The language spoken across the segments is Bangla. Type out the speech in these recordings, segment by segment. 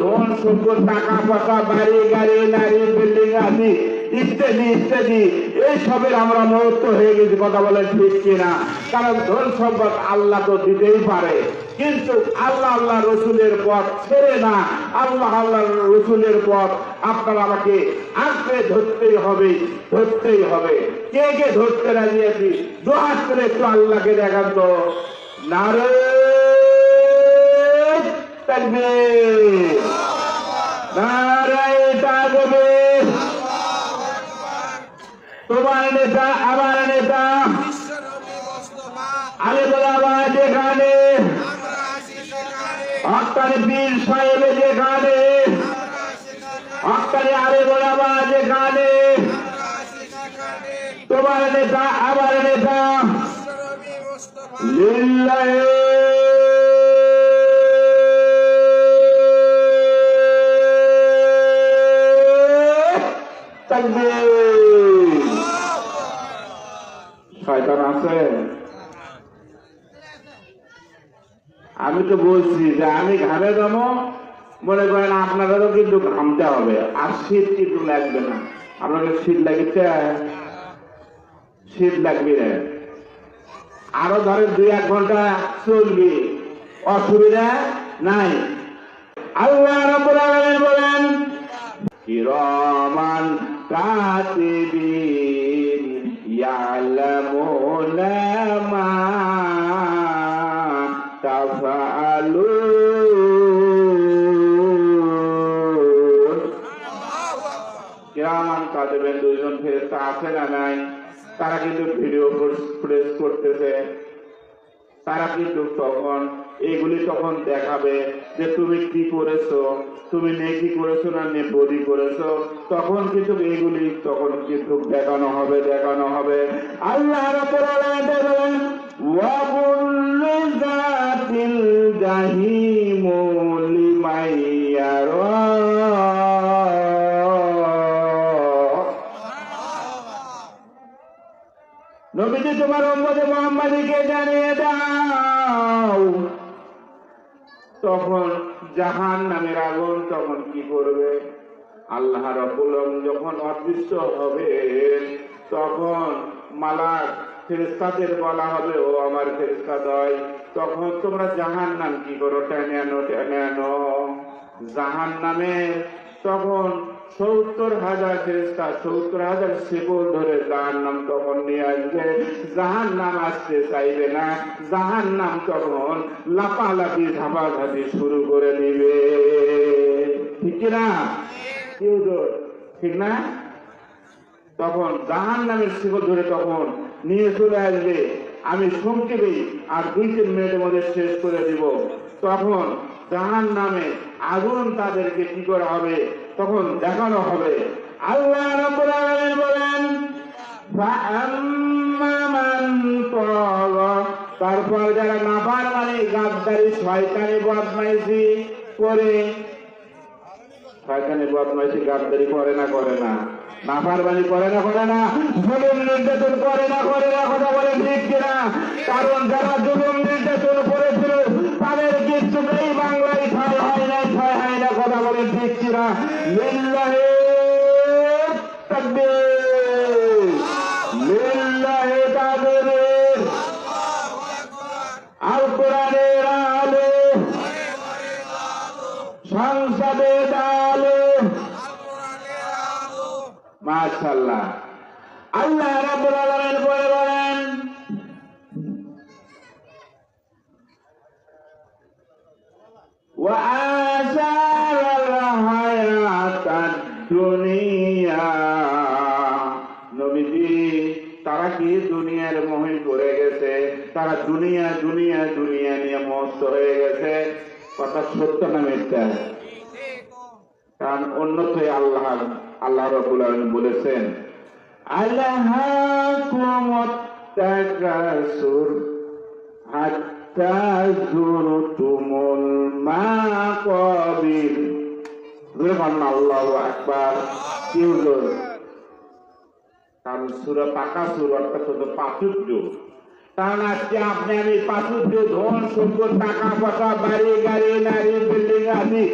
ধন সম্পদ টাকা পয়সা গাড়ি আদি, ইত্যাদি ইত্যাদি, এইসবের আমরা হয়ে কথা কারণ ধন সম্পদ আল্লাহ তো দিতেই পারে। কিন্তু আল্লাহ আল্লাহ রসুলের পথ ছেড়ে না। আল্লাহ আল্লাহ রসুলের পথ আপনার আমাকে আঁকড়ে ধরতেই হবে ধরতেই হবে। কে কে ধরতে রাজি আছি? দু হাত করে একটু আল্লাহকে দেখান তো। নারে তাকবীর নারায় তাকবীর তোমার নেতা, আমার নেতা। বিশ্বনবী মোস্তফা আলে বলাবাদ যেখানে। হকানি পীর সাহেব যেখানে। হকানি আলে যেখানে। তোমার নেতা, আমার নেতা। লিল্লাহি শয়তান আছে? আমি তো বলছি যে আমি ঘামে যাব মনে করেন আপনাদেরও কিন্তু ঘামতে হবে, আর শীত কিন্তু লাগবে না। আপনাদের শীত লাগিতে শীত লাগবে না আরও ধরেন দুই এক ঘণ্টা চলবে। অসুবিধা নাই। আল্লাহ রাব্বুল আলামিন বলেন কিরামান কাতিবিন ইয়ালামুনা মা তাফআলুন কিরামান কাতিবিন দুইজন ফেরেশতা আছে না নাই? তারা কিন্তু ভিডিও প্রেস করতেছে। তারা কিন্তু তখন এগুলি তখন দেখাবে যে তুমি কি করেছ, তুমি নেকি করেছ না নেবদি করেছ। তখন কিন্তু এগুলি তখন কিন্তু দেখানো হবে দেখানো হবে। আল্লাহ নবীজি তোমার উম্মতে মোহাম্মদীকে জানিয়ে দাও। তখন জাহান নামের আগুন তখন কি করবে? আল্লাহ রব্বুল আলামিন যখন অদৃশ্য হবে, তখন মালাক ফেরেস্তাদের বলা হবে, ও আমার ফেরেস্তা দয় তখন তোমরা জাহান নাম কি করো? টেনে আনো টেনে আনো। জাহান নামে তখন সত্তর হাজার ফেরেস্তা সত্তর হাজার শিকল ধরে জাহান নাম তখন নিয়ে আসবে। জাহান নাম আসতে চাইবে না। জাহান নাম তখন লাপালাপি ঝাপাঝাপি শুরু করে দিবে। ঠিক না কি হুজুর? ঠিক না? তখন জাহান নামের শিকল ধরে তখন নিয়ে চলে আসবে। আমি সংক্ষেপে আর দুই তিন মিনিটের মধ্যে শেষ করে দিব। তখন জাহান নামে আগুন তাদেরকে কি করা হবে? তখন দেখানো হবে। আল্লাহ রব্বুল আলামিন বলেন তারপর যারা নাফার মানে গাদ্দারি, শয়তানি বদমাইশি করে, শয়তানি বদমাইশি গাদ্দারি করে না করে না। নাফার বাণী করে না করে না। জুলুম নির্যাতন করে না করে না। কথা বলে ঠিক কিনা? কারণ যারা জুলুম নির্যাতন লিল্লাহি তাকবীর লিল্লাহি তাকবীর আল কোরআনের আলো সংসদের আলো মাশাআল্লাহ আল্লাহ রাব্বুল আলামিন বলে বলেন وآثار তারা কি দুনিয়ার মোহে করে গেছে? তারা দুনিয়া দুনিয়া দুনিয়া নিয়ে মস্ত হয়ে গেছে। কথা সত্য না মিথ্যা? কারণ অন্যথায় আল্লাহ আল্লাহ রবুল বলেছেন আল্লাহাকুমুত তাকাসুর হাত্তা যুরতুমুল মাকাবির। আল্লাহু আকবার। কারণ সুরা পাকা সুর, অর্থাৎ হলো প্রাচুর্য কারণ আজকে আপনি আমি প্রাচুর্য ধন সম্পদ টাকা পয়সা বাড়ি, গাড়ি, নারী, বিল্ডিং আদি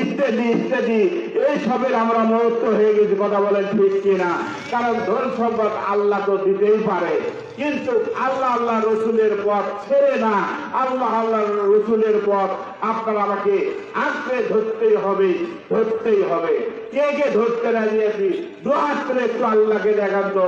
ইত্যাদি ইত্যাদি এইসবের আমরা মুহূর্ত হয়ে গেছি, কথা বলেন ঠিক কিনা? কারণ ধন সম্পদ আল্লাহ তো দিতেই পারে। কিন্তু আল্লাহ আল্লাহ রসুলের পথ ছেড়ে না। আল্লাহ আল্লাহ রসুলের পথ আপনার আমাকে আঁকড়ে ধরতেই হবে ধরতেই হবে। কে কে ধরতে রাজি আছি? দু হাত একটু আল্লাহকে দেখান তো।